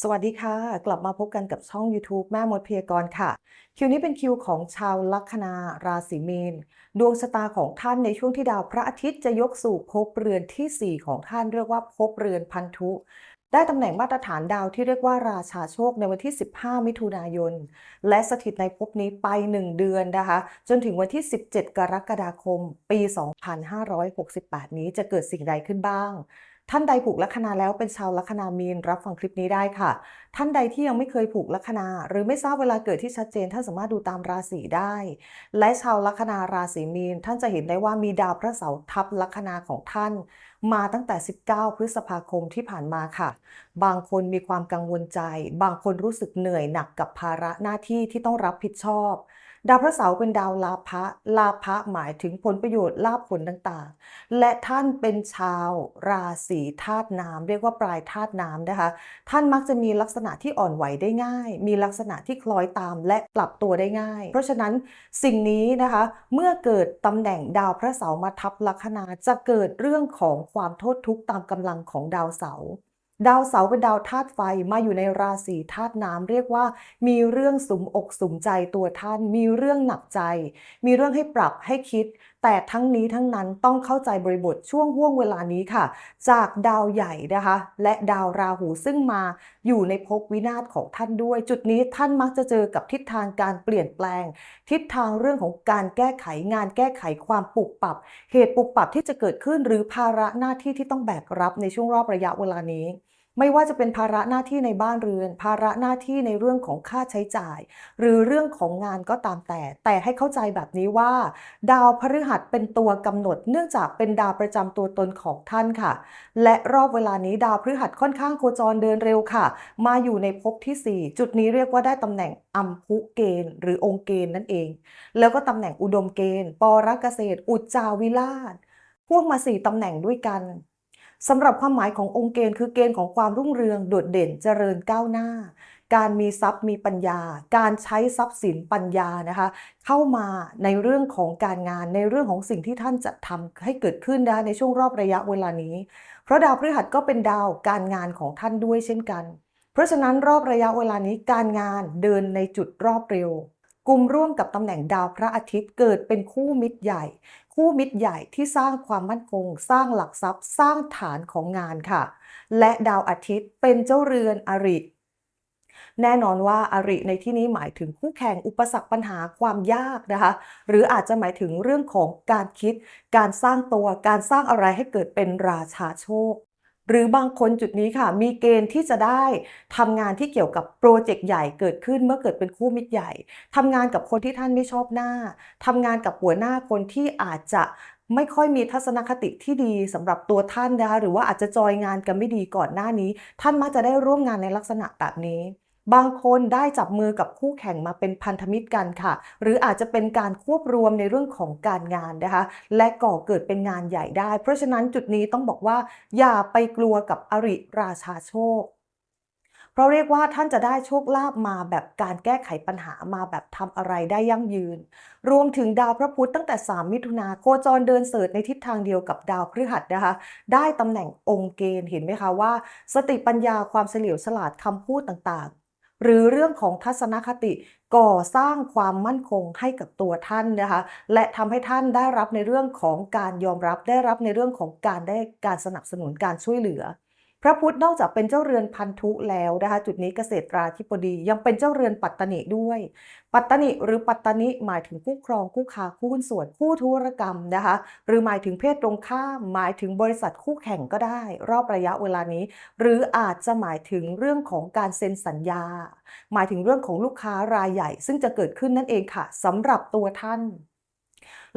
สวัสดีค่ะ กลับมาพบกันกับช่อง YouTube แม่มดพยากรค่ะ คิวนี้เป็นคิวของชาวลัคนาราศีมีน ดวงชะตาของท่านในช่วงที่ดาวพระอาทิตย์จะยกสู่ภพเรือนทีสี่ 4 ของท่านเรียกว่าภพเรือนพันธุ ได้ตำแหน่งมาตรฐานดาวที่เรียกว่าราชาโชคในวันที่ 15 มิถุนายน และสถิตในภพนี้ไป 1 เดือนนะคะ จนถึงวันที่ 17 กรกฎาคม ปี 2568 นี้จะเกิดสิ่งใดขึ้นบ้าง ท่านใดผูกลัคนาแล้วเป็นชาวลัคนามีนรับฟังคลิปนี้ได้ค่ะ ท่านใดที่ยังไม่เคยผูกลัคนา หรือไม่ทราบเวลาเกิดที่ชัดเจนท่านสามารถดูตามราศีได้ และชาวลัคนาราศีมีน ท่านจะเห็นได้ว่ามีดาวพระเสาร์ทับลัคนาของท่าน มาตั้งแต่ 19 พฤษภาคมที่ผ่านมาค่ะ บางคนมีความกังวลใจ บางคนรู้สึกเหนื่อยหนักกับภาระหน้าที่ที่ต้องรับผิดชอบ ดาวพระเสาร์เป็นดาวลาภะลาภะหมายถึงผลประโยชน์ลาภผลต่างๆ และท่านเป็นชาวราศีธาตุน้ำเรียกว่าปลายธาตุน้ำนะคะ ท่านมักจะมีลักษณะที่อ่อนไหวได้ง่าย มีลักษณะที่คล้อยตามและปรับตัวได้ง่าย เพราะฉะนั้นสิ่งนี้นะคะเมื่อเกิดตำแหน่งดาวพระเสาร์มาทับลัคนาจะเกิดเรื่องของความโทษทุกข์ตามกำลังของดาวเสาร์ ดาวเสาร์เป็นดาวธาตุไฟมาอยู่ในราศีธาตุน้ำเรียกว่า มีเรื่องสุมอกสุมใจตัวท่าน มีเรื่องหนักใจ มีเรื่องให้ปรับให้คิด แต่ทั้งนี้ทั้งนั้นต้องเข้าใจบริบทช่วงห่วงเวลานี้ค่ะ จากดาวใหญ่นะคะ และดาวราหูซึ่งมาอยู่ในภพวินาศของท่านด้วย จุดนี้ท่านมักจะเจอกับทิศทางการเปลี่ยนแปลง ทิศทางเรื่องของการแก้ไขงานแก้ไขความปรับปรับ เหตุปรับปรับที่จะเกิดขึ้นหรือภาระหน้าที่ที่ต้องแบกรับในช่วงรอบระยะเวลานี้ ไม่ว่าจะเป็นภาระหน้าที่ในบ้านเรือน ภาระหน้าที่ในเรื่องของค่าใช้จ่าย หรือเรื่องของงานก็ตามแต่ แต่ให้เข้าใจแบบนี้ว่า ดาวพฤหัสเป็นตัวกำหนด เนื่องจากเป็นดาวประจำตัวตนของท่านค่ะ และรอบเวลานี้ดาวพฤหัสค่อนข้างโคจรเดินเร็วค่ะ มาอยู่ในภพที่ 4 จุดนี้เรียกว่าได้ตำแหน่งอัมพุเกณฑ์ หรือองค์เกณฑ์นั่นเอง แล้วก็ตำแหน่งอุดมเกณฑ์ ปรเกษตร อุจจาวิราชพวงมา4ตำแหน่งด้วยกัน สำหรับความหมายขององค์เกณฑ์คือเกณฑ์ของความรุ่งเรืองโดดเด่นเจริญก้าวหน้า การมีทรัพย์มีปัญญา การใช้ทรัพย์สินปัญญานะคะ เข้ามาในเรื่องของการงานในเรื่องของสิ่งที่ท่านจะทำให้เกิดขึ้นนะคะในช่วงรอบระยะเวลานี้ เพราะดาวพฤหัสก็เป็นดาวการงานของท่านด้วยเช่นกัน เพราะฉะนั้นรอบระยะเวลานี้การงานเดินในจุดรอบเร็ว กลุ่มร่วมกับตำแหน่งดาวพระอาทิตย์เกิดเป็นคู่มิตรใหญ่ คู่มิตรใหญ่ที่สร้างความมั่นคง สร้างหลักทรัพย์ สร้างฐานของงานค่ะ และดาวอาทิตย์เป็นเจ้าเรือนอริแน่นอนว่าอาริในที่นี้หมายถึงคู่แข่งอุปสรรคปัญหาความยากนะคะ หรืออาจจะหมายถึงเรื่องของการคิด การสร้างตัว การสร้างอะไรให้เกิดเป็นราชาโชค หรือบางคนจุดนี้ค่ะ มีเกณฑ์ที่จะได้ทำงานที่เกี่ยวกับโปรเจกต์ใหญ่เกิดขึ้นเมื่อเกิดเป็นคู่มิตรใหญ่ทำงานกับคนที่ท่านไม่ชอบหน้าทำงานกับหัวหน้าคนที่อาจจะไม่ค่อยมีทัศนคติที่ดีสำหรับตัวท่านนะคะหรือว่าอาจจะจอยงานกันไม่ดีก่อนหน้านี้ ท่านมักจะได้ร่วมงานในลักษณะแบบนี้ บางคนได้จับมือกับคู่แข่งมาเป็นพันธมิตรกันค่ะ หรืออาจจะเป็นการควบรวมในเรื่องของการงานนะคะ และก่อเกิดเป็นงานใหญ่ได้ เพราะฉะนั้นจุดนี้ต้องบอกว่า อย่าไปกลัวกับอริราชาโชคเพราะเรียกว่าท่านจะได้โชคลาภมาแบบการแก้ไขปัญหามาแบบทำอะไรได้ยั่งยืน รวมถึงดาวพระพุธตั้งแต่ 3 มิถุนาโคจรเดินเสริฐในทิศทางเดียวกับดาวพฤหัสนะคะ ได้ตำแหน่งองค์เกณฑ์เห็นไหมคะว่า สติปัญญาความเฉลียวฉลาดคำพูดต่างๆ หรือเรื่องของทัศนคติก่อสร้างความมั่นคงให้กับตัวท่านนะคะ และทำให้ท่านได้รับในเรื่องของการยอมรับ ได้รับในเรื่องของการได้การสนับสนุนการช่วยเหลือ พระพุทธนอกจากเป็นเจ้าเรือนพันธุแล้วนะคะ จุดนี้เกษตราธิบดียังเป็นเจ้าเรือนปัตตนิด้วย ปัตตนิหรือปัตตนิหมายถึงคู่ครองคู่ค้าคู่หุ้นส่วนคู่ธุรกรรมนะคะ หรือหมายถึงเพศตรงข้ามหมายถึงบริษัทคู่แข่งก็ได้ รอบระยะเวลานี้ หรืออาจจะหมายถึงเรื่องของการเซ็นสัญญา หมายถึงเรื่องของลูกค้ารายใหญ่ ซึ่งจะเกิดขึ้นนั่นเองค่ะสำหรับตัวท่าน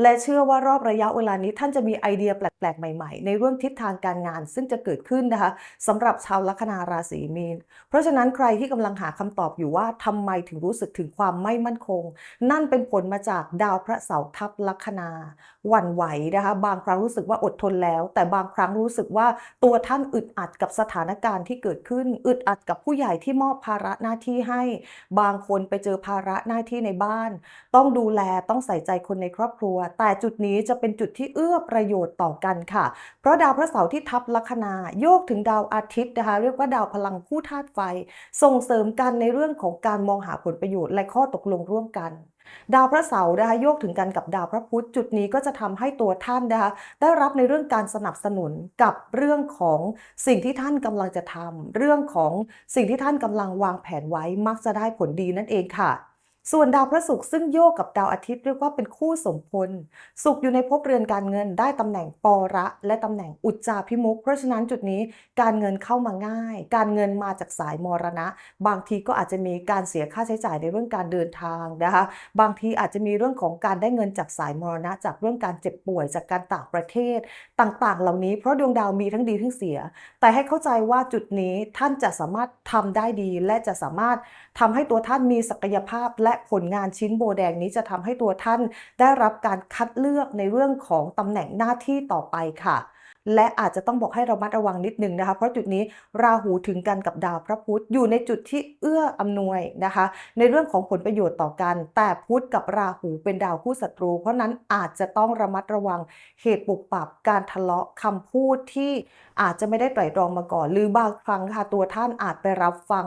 และเชื่อว่ารอบระยะเวลานี้ท่านจะมีไอเดียแปลกๆ ใหม่ๆ ในเรื่องทิศทางการงาน ซึ่งจะเกิดขึ้นนะคะสำหรับชาวลัคนาราศีมีน เพราะฉะนั้นใครที่กำลังหาคำตอบอยู่ว่าทำไมถึงรู้สึกถึงความไม่มั่นคง นั่นเป็นผลมาจากดาวพระเสาร์ทับลัคนาหวั่นไหวนะคะบางครั้งรู้สึกว่าอดทนแล้ว แต่บางครั้งรู้สึกว่าตัวท่านอึดอัดกับสถานการณ์ที่เกิดขึ้น อึดอัดกับผู้ใหญ่ที่มอบภาระหน้าที่ให้ บางคนไปเจอภาระหน้าที่ในบ้าน ต้องดูแลต้องใส่ใจคนในครอบครัวแต่จุดนี้จะเป็นจุดที่เอื้อประโยชน์ต่อกันค่ะ เพราะดาวพระเสาร์ที่ทับลัคนาโยกถึงดาวอาทิตย์นะคะเรียกว่าดาวพลังคู่ธาตุไฟ ส่งเสริมกันในเรื่องของการมองหาผลประโยชน์และข้อตกลงร่วมกันดาวพระเสาร์นะคะโยกถึงกันกับดาวพระพุธจุดนี้ก็จะทำให้ตัวท่านนะคะได้รับในเรื่องการสนับสนุนกับเรื่องของสิ่งที่ท่านกำลังจะทำเรื่องของสิ่งที่ท่านกำลังวางแผนไว้มักจะได้ผลดีนั่นเองค่ะ ส่วนดาวพระศุกร์ซึ่งโยกกับดาวอาทิตย์เรียกว่าเป็นคู่สมพลศุกร์อยู่ในภพเรือนการเงินได้ตำแหน่งปอระ และตำแหน่งอุจจาพิมุขเพราะฉะนั้นจุดนี้การเงินเข้ามาง่าย การเงินมาจากสายมรณะ บางทีก็อาจจะมีการเสียค่าใช้จ่ายในเรื่องการเดินทางนะคะบางทีอาจจะมีเรื่องของการได้เงินจากสายมรณะ จากเรื่องการเจ็บป่วยจากการต่างประเทศ ต่างๆ เหล่านี้เพราะดวงดาวมีทั้งดีทั้งเสีย แต่ให้เข้าใจว่าจุดนี้ท่านจะสามารถทำได้ดี และจะสามารถทำให้ตัวท่านมีศักยภาพและผลงานชิ้นโบแดงนี้จะทำให้ตัวท่านได้รับการคัดเลือกในเรื่องของตำแหน่งหน้าที่ต่อไปค่ะและอาจจะต้องบอกให้ระมัดระวังนิดนึงนะคะ เพราะจุดนี้ราหูถึงกันกับดาวพระพุธอยู่ในจุดที่เอื้ออำนวยนะคะ ในเรื่องของผลประโยชน์ต่อกัน แต่พุธกับราหูเป็นดาวคู่ศัตรู เพราะนั้นอาจจะต้องระมัดระวังเหตุปุบปับการทะเลาะคำพูดที่อาจจะไม่ได้ไตร่ตรองมาก่อน หรือบางครั้งค่ะตัวท่านอาจไปรับฟัง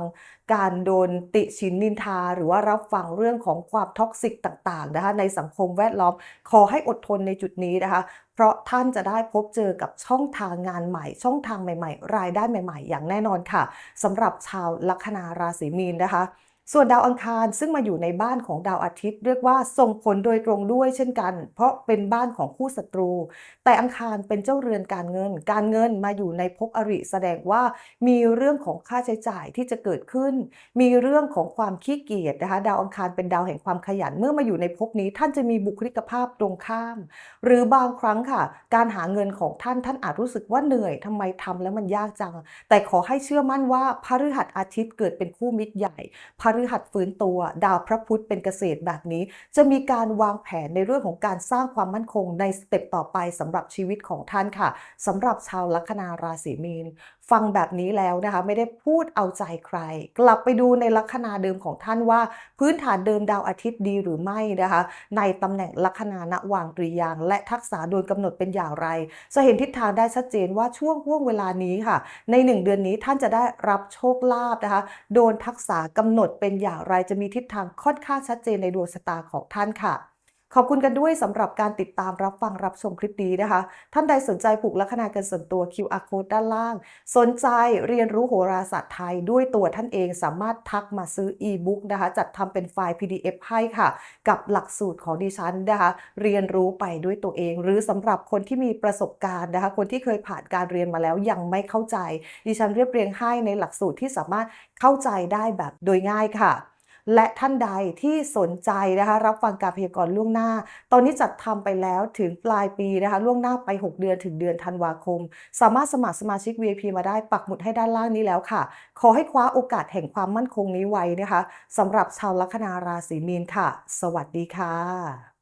การโดนติชินนินทา หรือว่ารับฟังเรื่องของความท็อกซิกต่างๆนะคะในสังคมแวดล้อม ขอให้อดทนในจุดนี้นะคะ เพราะท่านจะได้พบเจอกับช่องทางงานใหม่ ช่องทางใหม่ ๆ รายได้ใหม่ ๆ อย่างแน่นอนค่ะสำหรับชาวลัคนาราศีมีนนะคะ ส่วนดาวอังคารซึ่งมาอยู่ในบ้านของดาวอาทิตย์ เรียกว่าส่งผลโดยตรงด้วยเช่นกัน เพราะเป็นบ้านของคู่ศัตรู แต่อังคารเป็นเจ้าเรือนการเงิน การเงินมาอยู่ในภพอริ แสดงว่ามีเรื่องของค่าใช้จ่ายที่จะเกิดขึ้น มีเรื่องของความขี้เกียจนะคะดาวอังคารเป็นดาวแห่งความขยันเมื่อมาอยู่ในภพนี้ท่านจะมีบุคลิกภาพตรงข้าม หรือบางครั้งค่ะ การหาเงินของท่านท่านอาจรู้สึกว่าเหนื่อยทำไมทำแล้วมันยากจัง แต่ขอให้เชื่อมั่นว่าพฤหัสอาทิตย์เกิดเป็นคู่มิตรใหญ่พฤหัสฟื้นตัว ดาวพระพุธเป็นเกษตรแบบนี้ จะมีการวางแผนในเรื่องของการสร้างความมั่นคงในสเต็ปต่อไปสำหรับชีวิตของท่านค่ะสำหรับชาวลัคนาราศีมีน ฟังแบบนี้แล้วนะคะไม่ได้พูดเอาใจใคร กลับไปดูในลัคนาเดิมของท่านว่า พื้นฐานเดิมดาวอาทิตย์ดีหรือไม่นะคะในตำแหน่งลัคนาณวางตรียาง และทักษะโดนกำหนดเป็นอย่างไร จะเห็นทิศทางได้ชัดเจนว่าช่วงห่วงเวลานี้ค่ะ ในหนึ่งเดือนนี้ท่านจะได้รับโชคลาภนะคะโดนทักษะกำหนดเป็นอย่างไรจะมีทิศทางค่อนข้างชัดเจนในดวงชะตาของท่านค่ะ ขอบคุณกันด้วยสำหรับการติดตามรับฟังรับชมคลิปนี้นะคะ ท่านใดสนใจผูกลัคนากันส่วนตัว QR code ด้านล่าง สนใจเรียนรู้โหราศาสตร์ไทยด้วยตัวท่านเองสามารถทักมาซื้อ e-book นะคะ จัดทำเป็นไฟล์ PDF ให้ค่ะ กับหลักสูตรของดิฉันนะคะ เรียนรู้ไปด้วยตัวเอง หรือสำหรับคนที่มีประสบการณ์นะคะ คนที่เคยผ่านการเรียนมาแล้วยังไม่เข้าใจ ดิฉันเรียบเรียงให้ในหลักสูตรที่สามารถเข้าใจได้แบบโดยง่ายค่ะ และท่านใดที่สนใจนะคะรับฟังการพยากรณ์ล่วงหน้า ตอนนี้จัดทำไปแล้วถึงปลายปีนะคะล่วงหน้าไป 6 เดือนถึงเดือนธันวาคม สามารถสมัครสมาชิก VIP มาได้ปักหมุดให้ด้านล่างนี้แล้วค่ะ ขอให้คว้าโอกาสแห่งความมั่นคงนี้ไว้นะคะสำหรับชาวลัคนาราศีมีนค่ะ สวัสดีค่ะ